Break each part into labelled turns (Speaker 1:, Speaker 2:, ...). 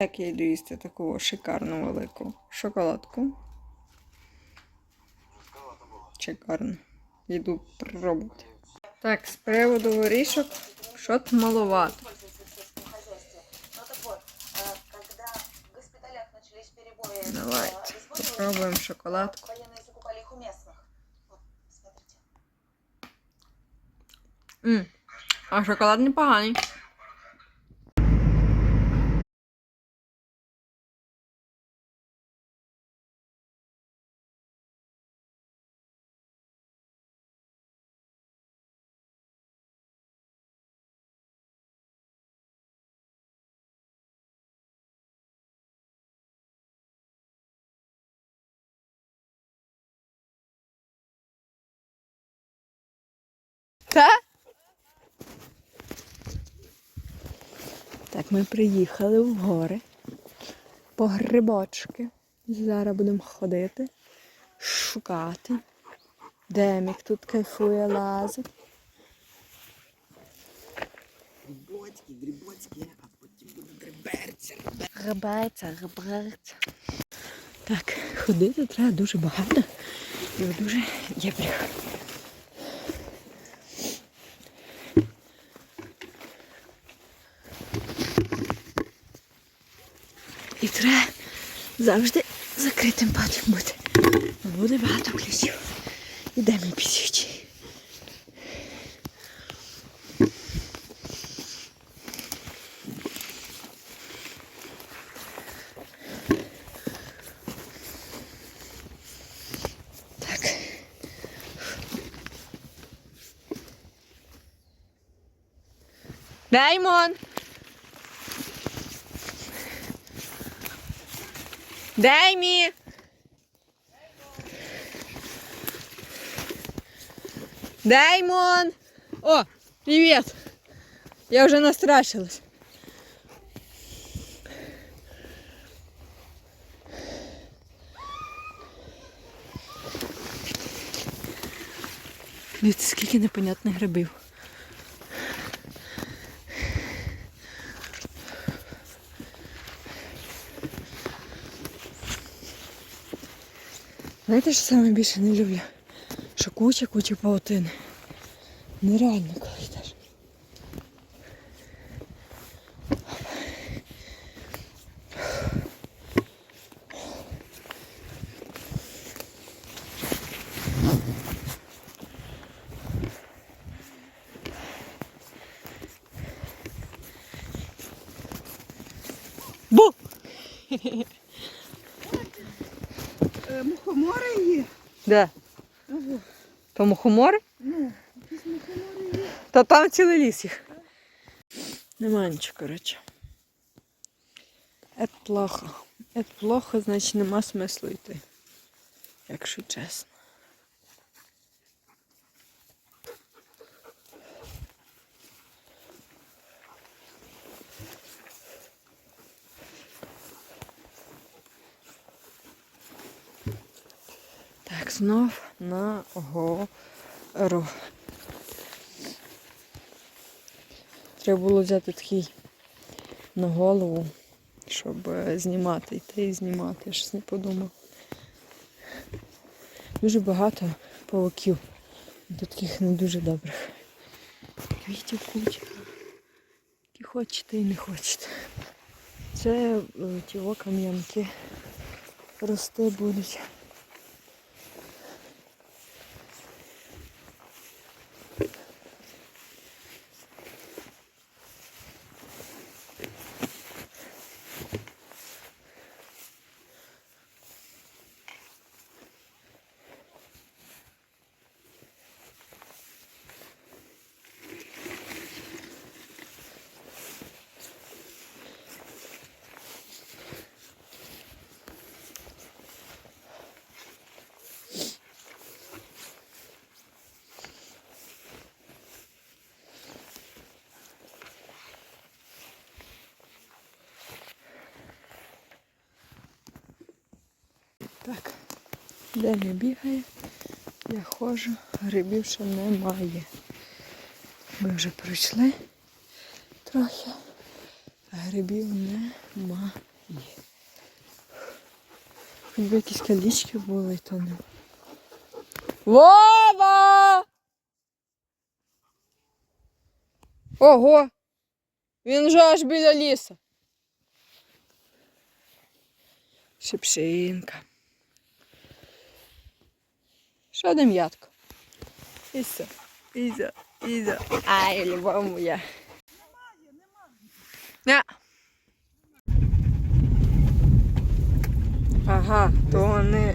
Speaker 1: Як я йду їсти таку шикарну велику шоколадку. Шикарно. Йду пробувати. Так, з приводу горішок, що маловато.
Speaker 2: сельском хозяйстве. Ну так вот, э, когда в госпиталях начались перебои с, э,
Speaker 1: Давайте
Speaker 2: обезболивающими,
Speaker 1: попробуємо шоколадку.
Speaker 2: военные закупали их у местных. Вот, смотрите.
Speaker 1: М, А шоколад непоганий. Та? Так, ми приїхали в гори по грибочки. Зараз будемо ходити, шукати. Демік тут кайфує лазить.
Speaker 3: Грибочки, грибочки, а потім буде гриберця.
Speaker 1: Грибається, грибається. Так, ходити треба дуже багато і дуже єбрях. І треба завжди закритим потім бути. Буде багато клісів. Ідемо пісючі. Даймон! Даймі! Даймон! О, привет! Я уже настрашилась. Дивіться, скільки непонятних грибів. Знаєте, що саме не люблю? Що куча куча паутини. Нереально коли йдеш. Бу!
Speaker 3: Е, Мухомори є.
Speaker 1: Де?
Speaker 3: Ого.
Speaker 1: То мухомори?
Speaker 3: Ну, якісь мухомори є.
Speaker 1: Та там цілий ліс їх. Нема нічого, коротше. Це плохо. Це плохо, значить нема смислу йти. Якщо чесно. Знов на гору. Треба було взяти такий на голову, щоб е, знімати, йти і знімати. Я щось не подумав. Дуже багато павуків. До таких не дуже добрих. Квітів куча. Які хочете і не хочете. Це е, ті кам'янки рости будуть. Не бігає, я ходжу, грибів ще немає. Ми вже пройшли трохи, а грибів немає. Хоч би якісь калічки були, то не. Вова! Ого! Він вже аж біля лісу. Шипшинка. Що І Іса, Іза, Іза. Ай, любов моя. Немає, Ага, то вони.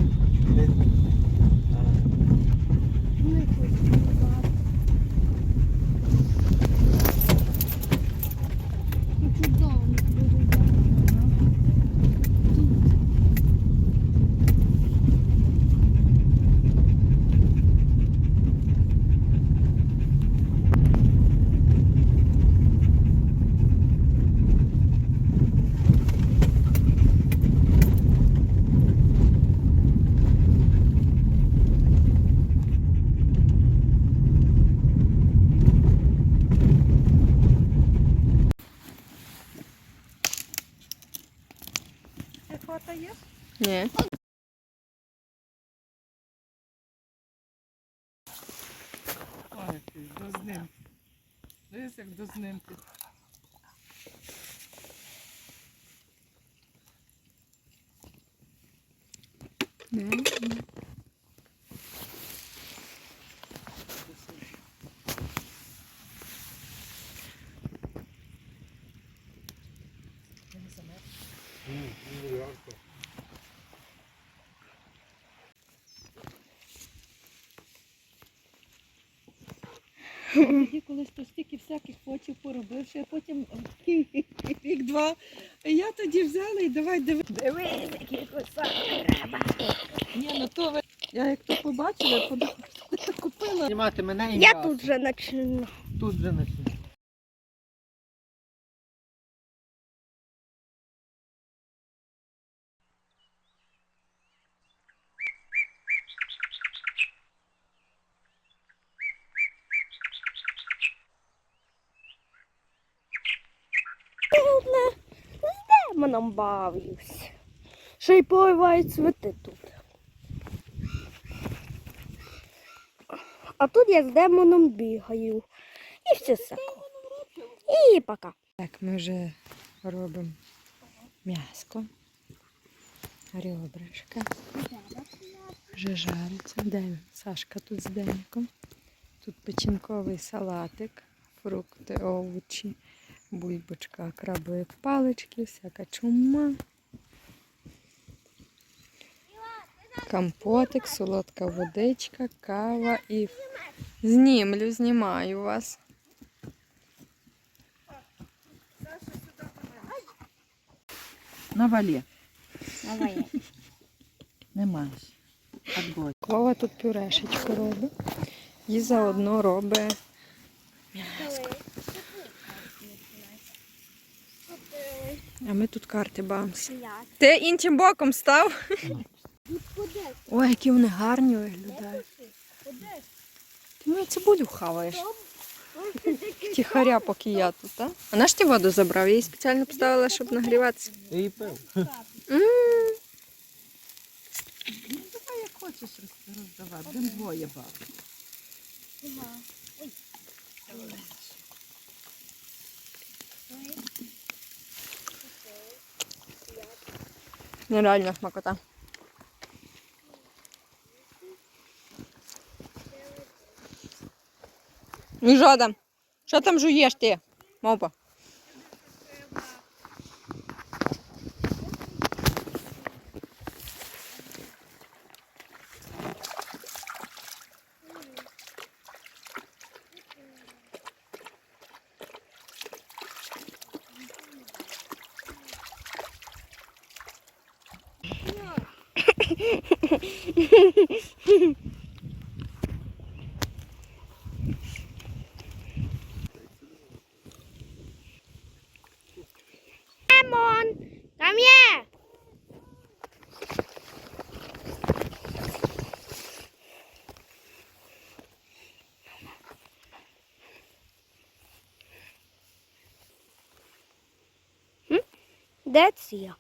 Speaker 4: Фото є?
Speaker 1: Ні.
Speaker 4: Ой, який до знімки. Дивись, як до знимки.
Speaker 1: Ні.
Speaker 4: Тоді колись то стільки всяких почів поробив, що я потім рік-два. Я тоді взяла і давай диви. Дивись, який кусок треба. Ні, ну то ви. Я як то побачила, я подумала, купила.
Speaker 3: Знімати мене і
Speaker 5: Я
Speaker 3: м'ясо.
Speaker 5: тут вже почну.
Speaker 3: Тут вже почну.
Speaker 5: Демоном бавлюсь. Ще й поливають цвіти тут. А тут я з демоном бігаю. І все сако. І пока.
Speaker 1: Так, ми вже робимо м'яско. Ребрышка. Вже жариться. Де він? Сашка тут з Деником. Тут печінковий салатик, фрукти, овочі, бульбочка, крабові палички, всяка чума. Компотик, солодка водичка, кава і. Знімлю, знімаю вас.
Speaker 4: На валі.
Speaker 5: Давай.
Speaker 4: Не маєш. Отбой.
Speaker 1: Клава тут пюрешечку робить. І заодно робить А ми тут карти бавимося. Ти іншим боком став? Ой, які вони гарні виглядають. Ти мою цибулю хаваєш. Тихаря, поки я тут, а? А наш ти воду забрав? Я її спеціально поставила, щоб нагріватися.
Speaker 3: І пив.
Speaker 4: Ну, давай як хочеш роздавати. Будемо двоє бабки.
Speaker 1: Нереальна смакота. Ну що там? Жуєш ти, мовпа?
Speaker 5: Демон! Там є! Це я?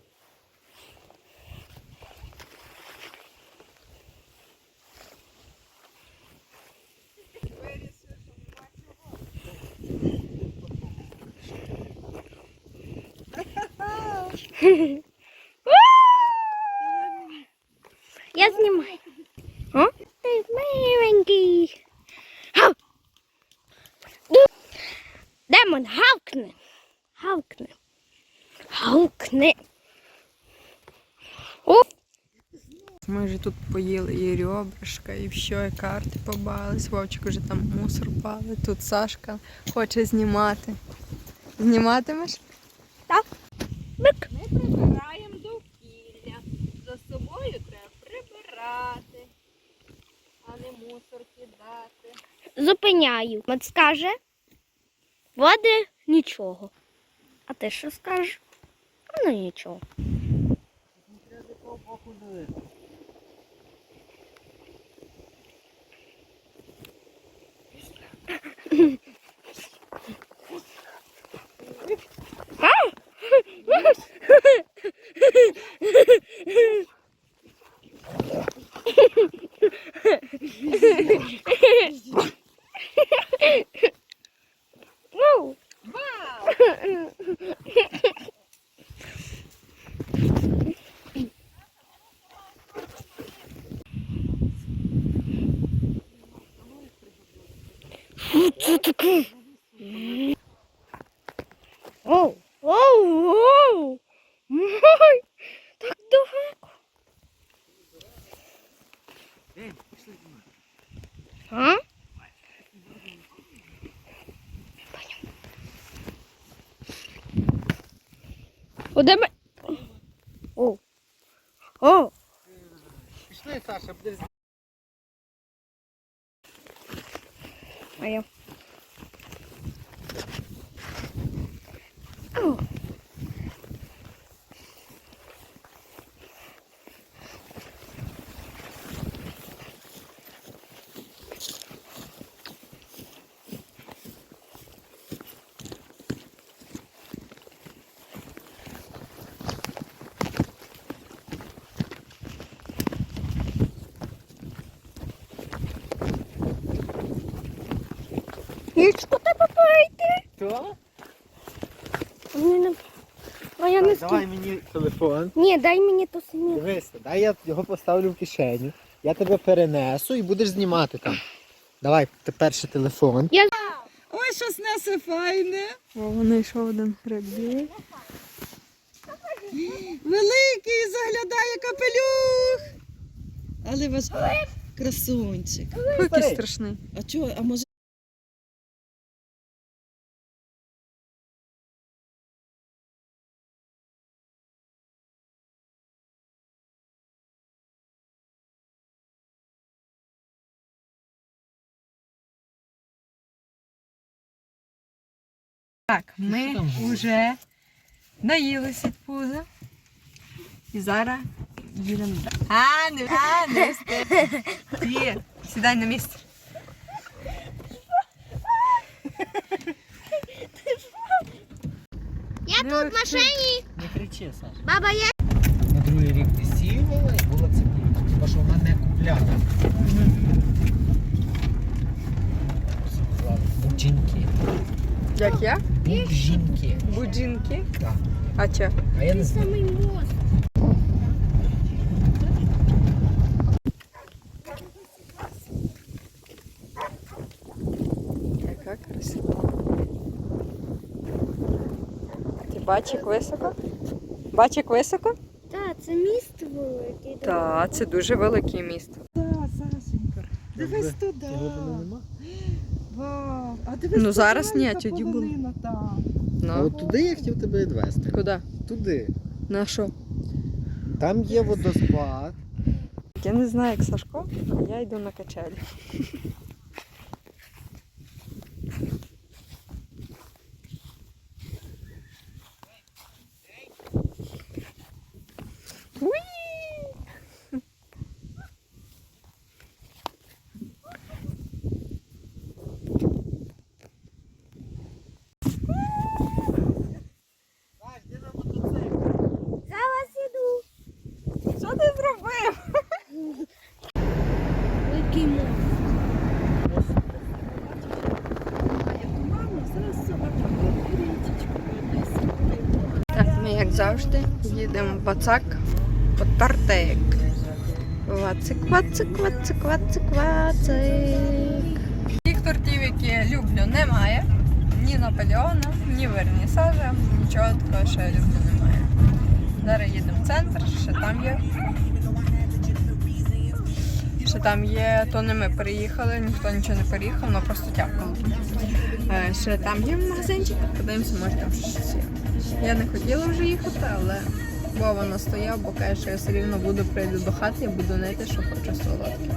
Speaker 5: Знімаю. О? Ти миленький. Гав. Демон, гавкни. Гавкни. Гавкни. О,
Speaker 1: Ми вже тут поїли і ребрышка, і все, і карти побались. Вовчик уже там мусор пали. Тут Сашка хоче знімати. Зніматимеш?
Speaker 5: бик.
Speaker 4: Ми прибираємо довкілля. За собою треба прибирати, а не мусор кидати.
Speaker 5: Зупиняю. От скаже. Води нічого. А ти що скажеш? Ну нічого. Ну, Це таке. Оу, оу, оу. Ой, так далеко. А? Куди ми? О. О.
Speaker 3: Пішли, Саша, будеш
Speaker 5: А Нічко тебе пойти.
Speaker 3: Хто?
Speaker 5: Ні, не... А я не
Speaker 3: Давай
Speaker 5: скину.
Speaker 3: мені телефон.
Speaker 5: Ні, дай мені то самі.
Speaker 3: Дивись, дай я його поставлю в кишеню. Я тебе перенесу і будеш знімати там. Давай, тепер ще телефон.
Speaker 4: Ой, щось несе файне.
Speaker 1: О, вони один грибі.
Speaker 4: Великий заглядає капелюх. Але ваш красунчик.
Speaker 1: Який страшний.
Speaker 4: А чого? А може
Speaker 1: Так, ми вже наїлися від пуза. І зараз їдемо далі. А, не, а, не встиг. Ти, сідай на місце.
Speaker 5: Я
Speaker 1: Ну,
Speaker 5: тут в машині.
Speaker 3: Не кричи, Саша.
Speaker 5: Баба, я.
Speaker 3: На другий рік висіювала і була цибулька. Тому що вона не купляла. Буджінки.
Speaker 1: Як я?
Speaker 3: Буджінки.
Speaker 1: Буджинки.
Speaker 3: Так.
Speaker 1: А чо?
Speaker 3: А я не знаю.
Speaker 5: Самий мост.
Speaker 1: Яка красота. Ти бачик високо? Бачик високо?
Speaker 5: Так, це міст великий.
Speaker 1: Так, це дуже великий міст.
Speaker 4: Так, Сашенька. Дивись туди. Вау. А дивись,
Speaker 1: Ну, зараз ні,
Speaker 4: а
Speaker 1: тоді було.
Speaker 4: полонина там.
Speaker 3: А
Speaker 1: Ну,
Speaker 3: от туди я хотів тебе відвести.
Speaker 1: куди?
Speaker 3: Туди.
Speaker 1: На що?
Speaker 3: Там є водоспад.
Speaker 1: Я не знаю, як Сашко, а я йду на качелі. Завжди, їдемо в Бацак по тартек. Вацик, вацик, вацик, вацик, вацик. Тих тортів, які я люблю, немає. Ні Наполеона, ні Вернісажа, нічого такого, що я люблю, немає. Зараз їдемо в центр, ще там є. Ще там є, то не ми переїхали, ніхто нічого не переїхав, але просто тяпкало. Е, Ще там є магазинчик, подивимося, може там щось є. Я не хотіла вже їхати, але Вова настояв, бо каже, що я все рівно буду прийду до хати і буду нити, що хочу солодке.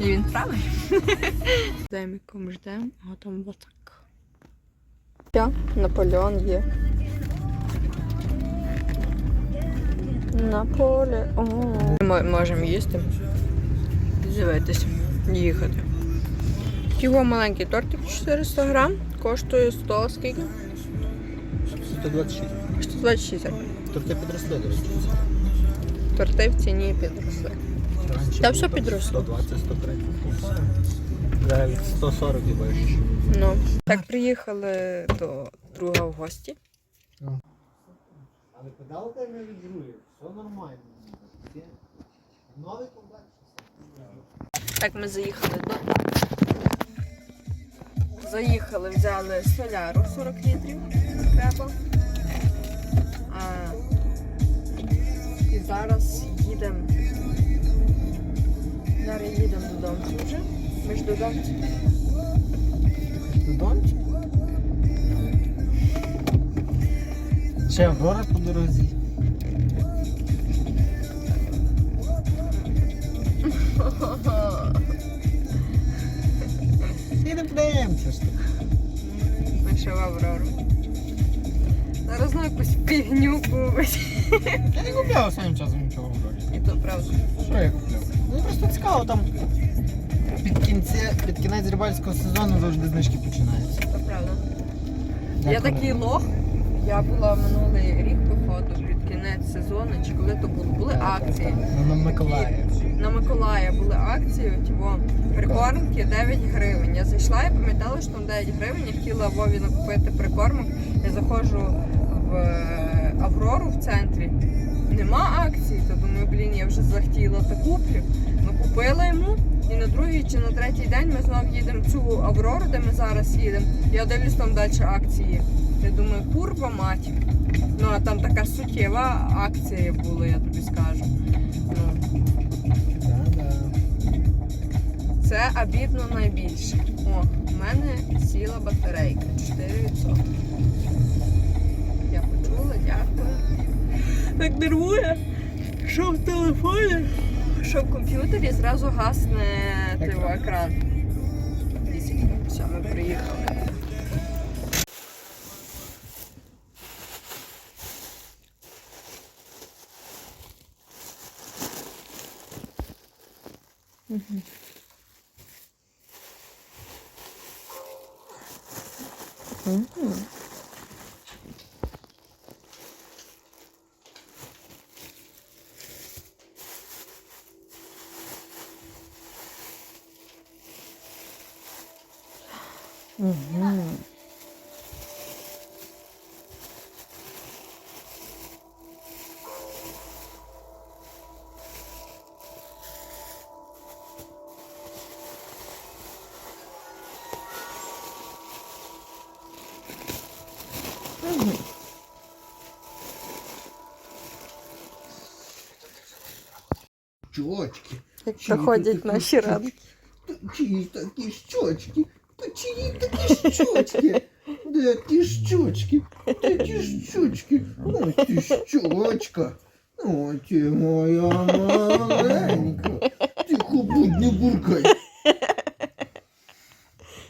Speaker 1: І він правий. Деміком ждемо, а там отак. Все, Наполеон є. Наполеон. Ми можемо їсти. Дивитися, їхати. Його маленький тортик 400 грам коштує 100 скільки?
Speaker 3: 126.
Speaker 1: 126 гривень.
Speaker 3: Торти підросли, до речі.
Speaker 1: Торти в ціні підросли.
Speaker 3: Раніше
Speaker 1: Та
Speaker 3: було
Speaker 1: все
Speaker 3: там
Speaker 1: підросло.
Speaker 3: 120, 130. Зараз 140 і вище.
Speaker 1: Ну. Так, приїхали до друга в гості.
Speaker 3: Але педалка не віджує, все нормально. Новий комплект.
Speaker 1: Так, ми заїхали до. Заїхали, взяли соляру 40 літрів. Треба. І зараз їдемо. Зараз їдемо додому вже. Ми ж додому.
Speaker 3: Додончик? Ще в город по дорозі. Їдемо подивимося ж.
Speaker 1: Ми ще в Аврору. Зараз якусь фігню купить.
Speaker 3: Я не купляв своїм часом нічого в городі.
Speaker 1: І то правда.
Speaker 3: Що я купляв? Ну просто цікаво там. Під, кінце, під кінець рибальського сезону завжди знижки починаються.
Speaker 1: То правда. Я такий лох. Я була минулий рік, походу, під кінець сезону, чи коли то було, були акції.
Speaker 3: На Миколаїв.
Speaker 1: На Миколая були акції, тіво, прикормки 9 гривень. Я зайшла і пам'ятала, що там 9 гривень. Я хотіла Вові накупити прикормок. Я заходжу Аврору в центрі. Нема акції, то думаю, блін, я вже захотіла та куплю. Ну купила йому. І на другий чи на третій день ми знову їдемо в цю Аврору, де ми зараз їдемо. Я дивлюсь там далі акції. Я думаю, курва мать. Ну а там така суттєва акція була, я тобі скажу. Ну, Це обідно найбільше. О, у мене сіла батарейка 4%. Я дякую. Так нервує, що в телефоні, що в комп'ютері зразу гасне тиво, екран. Все, ми приїхали.
Speaker 3: Щочки.
Speaker 1: Як проходять наші ранки.
Speaker 3: Чиї такі щочки? Та чиї такі щочки? Де ті щочки? Де ті щочки? О, ти щочка. О, ти моя маленька. Тихо будь, не буркай.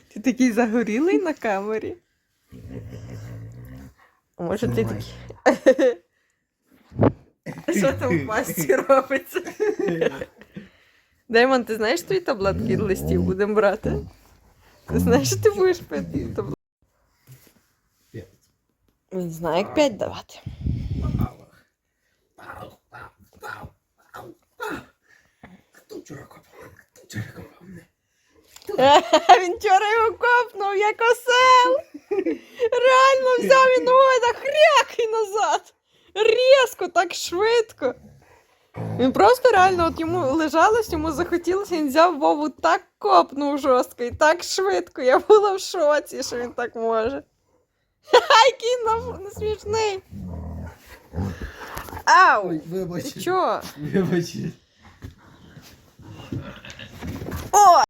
Speaker 1: Ти такий загорілий на камері. А може ти такий. Що там в масці робиться? Деймон, ти знаєш твої таблетки листів будемо брати? Ти знаєш, що ти будеш пити таблетки? Він знає, як п'ять давати.
Speaker 3: Хто вчора копав? Хто вчора копав?
Speaker 1: Він вчора його копнув, як осел. Реально взяв ногою так хряк і назад. Різко, так швидко. Він просто реально от йому лежалось, йому захотілося, він взяв Вову так копнув жорстко і так швидко. Я була в шоці, що він так може. Ха, який нам не смішний. Ау!
Speaker 3: Ой, вибач.
Speaker 1: Ти чого?
Speaker 3: Вибач.
Speaker 1: О!